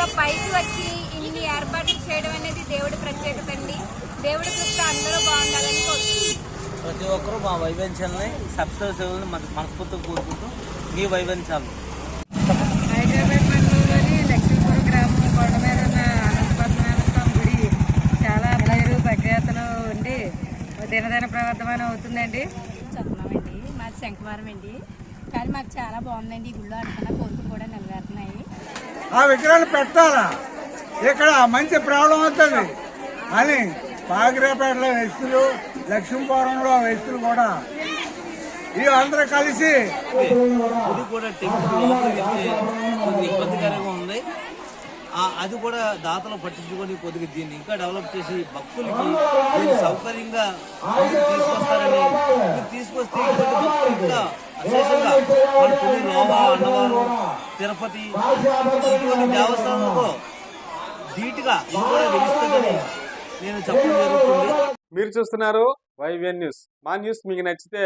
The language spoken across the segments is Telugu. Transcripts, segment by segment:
ఇంత పైకి వచ్చి ఇన్ని ఏర్పాట్లు చేయడం అనేది దేవుడి ప్రత్యేకత అండి. దేవుడి కృప అందరూ బాగుండాలని కోరుకుంటున్నాను ప్రతి ఒక్కరూ మా వైవెన్షన్ని సబ్స్క్రైబ్ చేయాలని మన మనస్ఫూర్తిగా కోరుకుంటూ మీ వైవెన్షాలు హైదరాబాద్ మండలంలోని లక్ష్మీపురం గ్రామం కొండ మీద ఉన్న అనంతపద్మనాభ స్వామి గుడి చాలా ఉండి దినదిన ప్రవర్ధమానం అవుతుందండి. చదువుతున్నామండి మాది శంఖవరం అండి. కానీ మాకు చాలా బాగుందండి ఈ గుళ్ళో అనుకున్న కోరికలు కూడా ఆ విగ్రహాలు పెట్టాలా? ఇక్కడ మంచి ప్రాబ్లం అవుతుంది. అని పాగిరేపేటలో వ్యక్తులు లక్ష్మీపురంలో వ్యక్తులు కూడా. వీళ్ళందరూ కలిసి ఇది కూడా టెంపుల్ కొద్దిగా ఇబ్బందికరంగా ఉంది. అది కూడా దాతలు పట్టించుకొని కొద్దిగా దీన్ని ఇంకా డెవలప్ చేసి భక్తులకి దీన్ని సౌకర్యంగా తీసుకొస్తారని తీసుకొస్తే భక్తులు ఇంకా విశేషంగా మన పులి లోహ అన్నవరం తిరుపతి ఇటువంటి దేవస్థానంలో ధీటుగా కూడా నిలుస్తుందని నేను చెప్పడం జరుగుతుంది. మీరు చూస్తున్నారు వైవిఎన్ న్యూస్. మా న్యూస్ మీకు నచ్చితే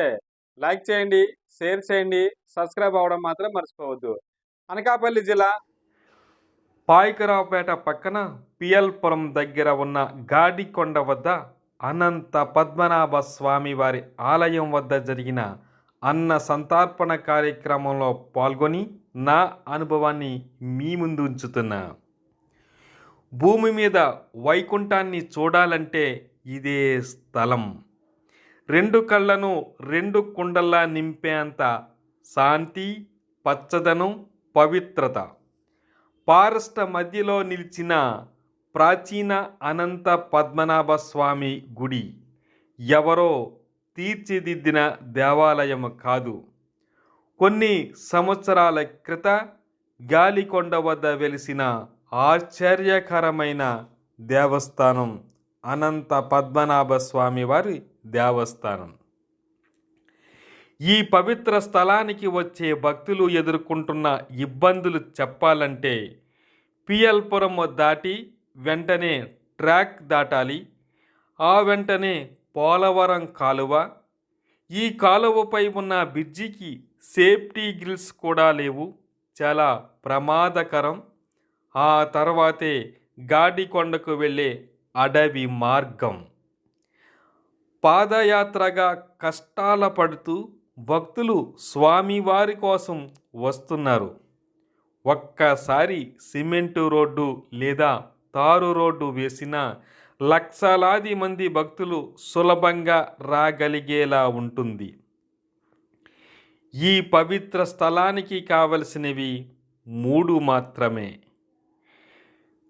లైక్ చేయండి షేర్ చేయండి సబ్స్క్రైబ్ అవ్వడం మాత్రం మర్చిపోవద్దు. అనకాపల్లి జిల్లా పాయకరావుపేట పక్కన పియల్పురం దగ్గర ఉన్న గాడికొండ వద్ద అనంత పద్మనాభ స్వామి వారి ఆలయం వద్ద జరిగిన అన్న సంతర్పణ కార్యక్రమంలో పాల్గొని నా అనుభవాన్ని మీ ముందు ఉంచుతున్నా. భూమి మీద వైకుంఠాన్ని చూడాలంటే ఇదే స్థలం. రెండు కళ్ళను రెండు కుండల్లా నింపేంత శాంతి పచ్చదనం పవిత్రత. పారస్ట మధ్యలో నిలిచిన ప్రాచీన అనంత పద్మనాభ స్వామి గుడి. ఎవరో తీర్చిదిద్దిన దేవాలయం కాదు. కొన్ని సంవత్సరాల క్రిత గాలికొండ వద్ద వెలిసిన ఆశ్చర్యకరమైన దేవస్థానం అనంత పద్మనాభ స్వామి వారి దేవస్థానం. ఈ పవిత్ర స్థలానికి వచ్చే భక్తులు ఎదుర్కొంటున్న ఇబ్బందులు చెప్పాలంటే పియల్పురం దాటి వెంటనే ట్రాక్ దాటాలి. ఆ వెంటనే పోలవరం కాలువ. ఈ కాలువపై ఉన్న బ్రిడ్జికి సేఫ్టీ గ్రిల్స్ కూడా లేవు. చాలా ప్రమాదకరం. ఆ తర్వాతే గాడికొండకు వెళ్ళే అడవి మార్గం. పాదయాత్రగా కష్టాల పడుతూ భక్తులు స్వామివారి కోసం వస్తున్నారు. ఒక్కసారి సిమెంటు రోడ్డు లేదా తారు రోడ్డు వేసిన లక్షలాది మంది భక్తులు సులభంగా రాగలిగేలా ఉంటుంది. ఈ పవిత్ర స్థలానికి కావలసినవి మూడు మాత్రమే.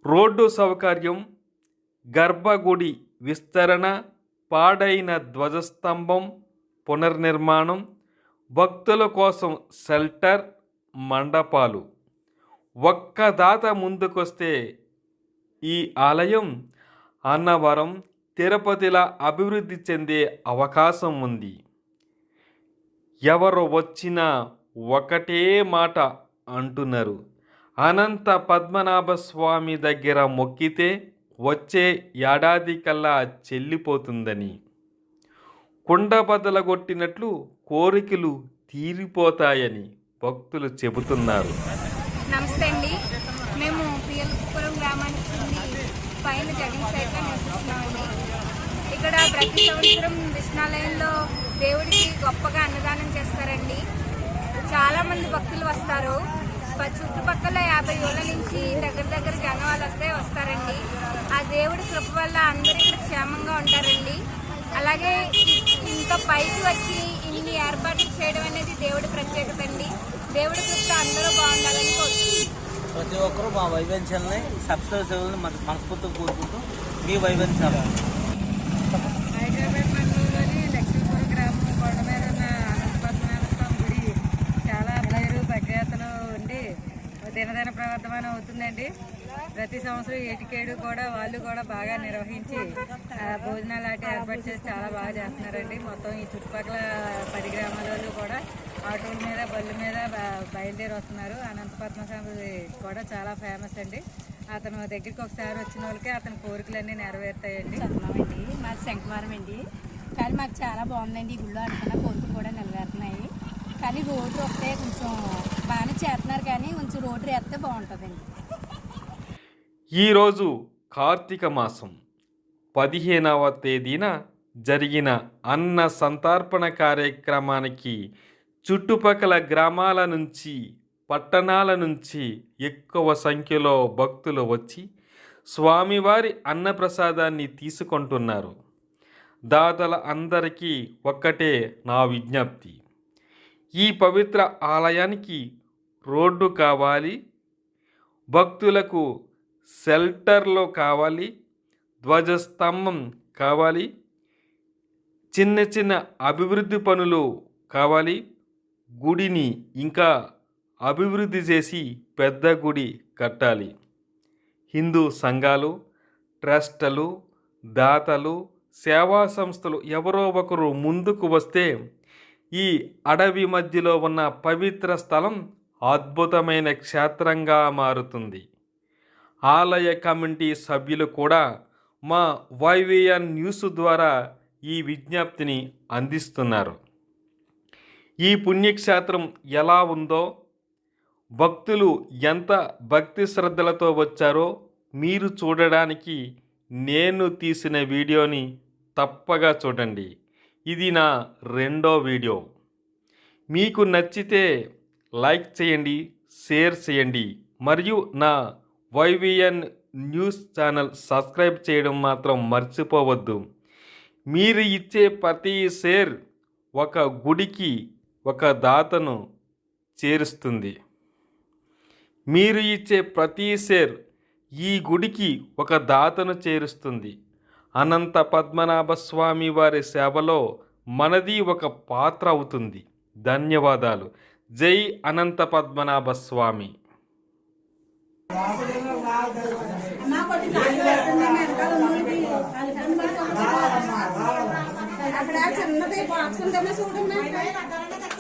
రోడ్డు సౌకర్యం గర్భగుడి విస్తరణ పాడైన ధ్వజస్తంభం పునర్నిర్మాణం భక్తుల కోసం షెల్టర్ మండపాలు. ఒక్క దాత ముందుకొస్తే ఈ ఆలయం అన్నవరం తిరుపతిలా అభివృద్ధి చెందే అవకాశం ఉంది. ఎవరు వచ్చినా ఒకటే మాట అంటున్నారు. అనంత పద్మనాభ స్వామి దగ్గర మొక్కితే వచ్చే ఏడాది కల్లా చెల్లిపోతుందని. కుండ బదలగొట్టినట్లు కోరికలు తీరిపోతాయని భక్తులు చెబుతున్నారు. నమస్తే అండి మేము పియల్పురం గ్రామానికి చెంది పైన నివసిస్తున్నామండి ఇక్కడ ప్రతి సంవత్సరం కృష్ణాలయంలో దేవుడికి గొప్పగా అన్నదానం చేస్తారండి. చాలా మంది భక్తులు వస్తారు. చుట్టుపక్కల యాభై ఏళ్ళ నుంచి దగ్గర దగ్గర జనవాళ్ళు వస్తే వస్తారండి. ఆ దేవుడి కృప వల్ల అందరూ ఇక్కడ క్షేమంగా ఉంటారండి. అలాగే ఇంకా ఇంత పైకి వచ్చి ఇన్ని ఏర్పాట్లు చేయడం అనేది దేవుడి ప్రత్యేకత అండి. దేవుడి కృప అందరూ బాగుండాలని కోరుకుంటున్నాను ప్రతి ఒక్కరూ మా వైవెన్షన్ని సబ్స్క్రైబ్ చేయాలని మన మనస్ఫూర్తిగా కోరుకుంటూ మీ వైవెన్షాలు హైదరాబాద్ మండలంలోని లక్ష్మీపురం గ్రామం కొండ మీద ఉన్న అనంతపద్మనాభ స్వామి గుడి చాలా బయలు భద్రతలు ఉండి దినదిన ప్రవర్ధమానం అవుతుందండి. ప్రతి సంవత్సరం ఏటికేడు కూడా వాళ్ళు కూడా బాగా నిర్వహించి భోజనాలు అటు ఏర్పాటు చేసి చాలా బాగా చేస్తున్నారండి. మొత్తం ఈ చుట్టుపక్కల పది గ్రామాల వాళ్ళు కూడా ఆటోల మీద బళ్ళ మీద బయలుదేరి వస్తున్నారు అనంత పద్మస్వామి కూడా చాలా ఫేమస్ అండి. అతను దగ్గరికి ఒకసారి వచ్చిన వాళ్ళకి అతని కోరికలన్నీ నెరవేరుతాయండి. చదువుతున్నామండి మాది శంఖవరం అండి కానీ మాకు చాలా బాగుందండి ఈ గుళ్ళో అనుకున్న కోరికలు కూడా నెరవేరుతున్నాయి. కానీ రోడ్డు ఒకటే కొంచెం బాగానే చేస్తున్నారు కానీ కొంచెం రోడ్డు వేస్తే బాగుంటుందండి. ఈరోజు కార్తీక మాసం. పదిహేనవ తేదీన జరిగిన అన్న సంతర్పణ కార్యక్రమానికి చుట్టుపక్కల గ్రామాల నుంచి పట్టణాల నుంచి ఎక్కువ సంఖ్యలో భక్తులు వచ్చి స్వామివారి అన్నప్రసాదాన్ని తీసుకుంటున్నారు. దాతల అందరికీ ఒక్కటే నా విజ్ఞప్తి. ఈ పవిత్ర ఆలయానికి రోడ్డు కావాలి భక్తులకు షెల్టర్లో కావాలి ధ్వజస్తంభం కావాలి చిన్న చిన్న అభివృద్ధి పనులు కావాలి గుడిని ఇంకా అభివృద్ధి చేసి పెద్ద గుడి కట్టాలి. హిందూ సంఘాలు ట్రస్టులు దాతలు సేవా సంస్థలు ఎవరో ఒకరు ముందుకు వస్తే ఈ అడవి మధ్యలో ఉన్న పవిత్ర స్థలం అద్భుతమైన క్షేత్రంగా మారుతుంది. ఆలయ కమిటీ సభ్యులు కూడా మా వైవిఎన్ న్యూస్ ద్వారా ఈ విజ్ఞప్తిని అందిస్తున్నారు. ఈ పుణ్యక్షేత్రం ఎలా ఉందో భక్తులు ఎంత భక్తి శ్రద్ధలతో వచ్చారో మీరు చూడడానికి నేను తీసిన వీడియోని తప్పగా చూడండి. ఇది నా రెండో వీడియో. మీకు నచ్చితే లైక్ చేయండి షేర్ చేయండి మరియు నా వైవిఎన్ న్యూస్ ఛానల్ సబ్స్క్రైబ్ చేయడం మాత్రం మర్చిపోవద్దు. మీరు ఇచ్చే ప్రతి షేర్ ఒక గుడికి ఒక దాతను చేరుస్తుంది. మీరు ఇచ్చే ప్రతి షేర్ ఈ గుడికి ఒక దాతను చేరుస్తుంది. అనంత పద్మనాభ స్వామి వారి సేవలో మనది ఒక పాత్ర అవుతుంది. ధన్యవాదాలు. జై అనంత పద్మనాభ స్వామి. అక్కడ చిన్నది బాక్స్ ఉందమ్మా చూడండి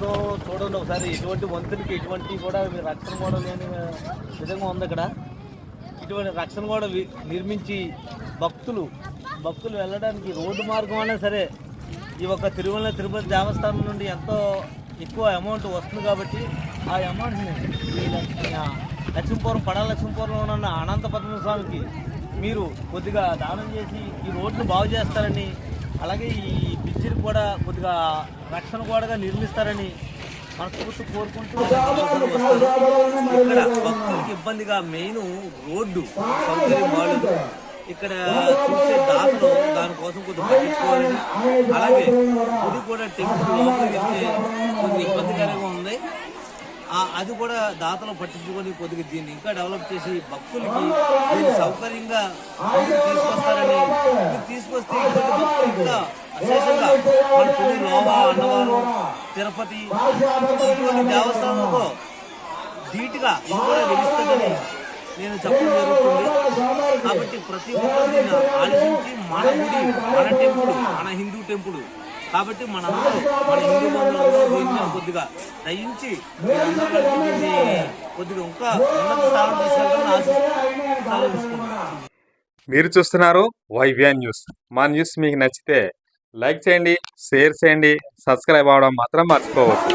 ప్రమాదం చూడండి ఒకసారి. ఇటువంటి వంతులకి ఎటువంటి కూడా రక్షణ కూడా లేని విధంగా ఉంది ఇక్కడ ఇటువంటి రక్షణ కూడా వి- నిర్మించి భక్తులు భక్తులు వెళ్ళడానికి రోడ్డు మార్గం అయినా సరే ఈ యొక్క తిరుమల తిరుపతి దేవస్థానం నుండి ఎంతో ఎక్కువ అమౌంట్ వస్తుంది కాబట్టి ఆ అమౌంట్ని లక్ష్మీపురం పడాల లక్ష్మీపురంలో ఉన్న అనంత స్వామికి మీరు కొద్దిగా దానం చేసి ఈ రోడ్లు బాగు చేస్తారని అలాగే ఈ బ్రిడ్జిని కూడా కొద్దిగా రక్షణ గోడగా నిర్మిస్తారని మనస్ఫూర్తి కోరుకుంటూ ఇక్కడ భక్తులకి ఇబ్బందిగా మెయిన్ రోడ్డు సౌకర్యం బాగలేదు ఇక్కడ చూసే దాతలు దానికోసం కొద్దిగా పట్టించుకోవాలని అలాగే గుడి కూడా టెంపుల్ లోపలికి వెళ్తే ఇబ్బందికరంగా ఉంది. అది కూడా దాతలు పట్టించుకొని కొద్దిగా దీన్ని ఇంకా డెవలప్ చేసి భక్తులకి దీన్ని సౌకర్యంగా తీసుకొస్తారని ఇది తీసుకొస్తే ఇటువంటి భక్తులు ఇంకా విశేషంగా మన పులి లోహ అన్నవరం తిరుపతి ఇటువంటి దేవస్థానంలో ధీటుగా ఇది కూడా గెలుస్తుందని నేను చెప్పడం జరుగుతుంది. కాబట్టి ప్రతి ఒక్కరు దీన్ని ఆలోచించి మన గుడి మన టెంపుల్ మన హిందూ టెంపుల్. కాబట్టి మనందరూ మన హిందూ బంధువులందరూ దీని కొద్దిగా దయించి దీన్ని కొద్దిగా ఇంకా ఉన్నత స్థానం తీసుకెళ్తామని ఆశిస్తున్నాను. మీరు చూస్తున్నారు వైవ్యా న్యూస్. మా న్యూస్ మీకు నచ్చితే లైక్ చేయండి షేర్ చేయండి సబ్స్క్రైబ్ అవ్వడం మాత్రం మర్చిపోవద్దు.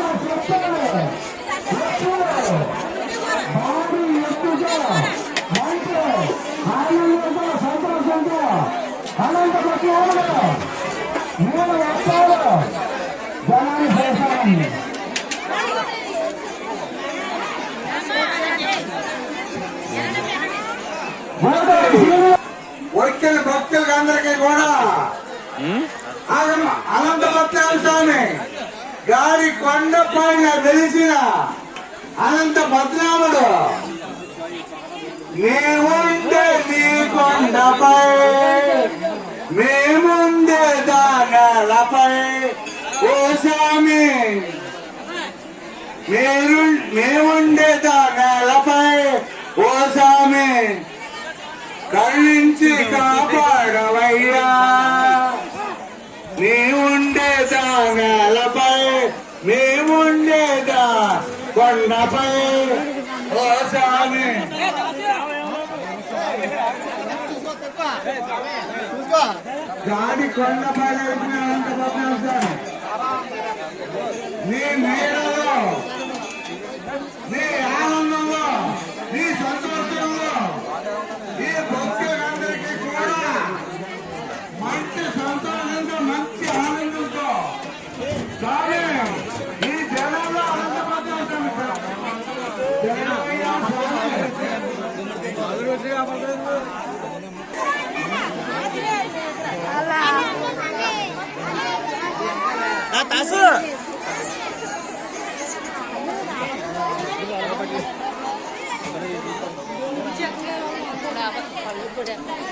వచ్చిన భక్తులకు అందరికీ కూడా. ఆగమ్మ, అనంత భక్తాల స్వామి. గారి కొండ పైన వెలిసిన అనంత భద్రాముడు మేముండే నీ కొండపై. మేముండే దానాలపై. ఓ స్వామి. మీరు మేముండే దానాలపై. ఓ స్వామి. కరుణించి కాపాడవయ్యా. నేవుండేదాలపై మేముండేదా కొండపై? ఓ స్వామి. గాడి కొండపై లేపినంత నీ మేడలో తాసు Thank.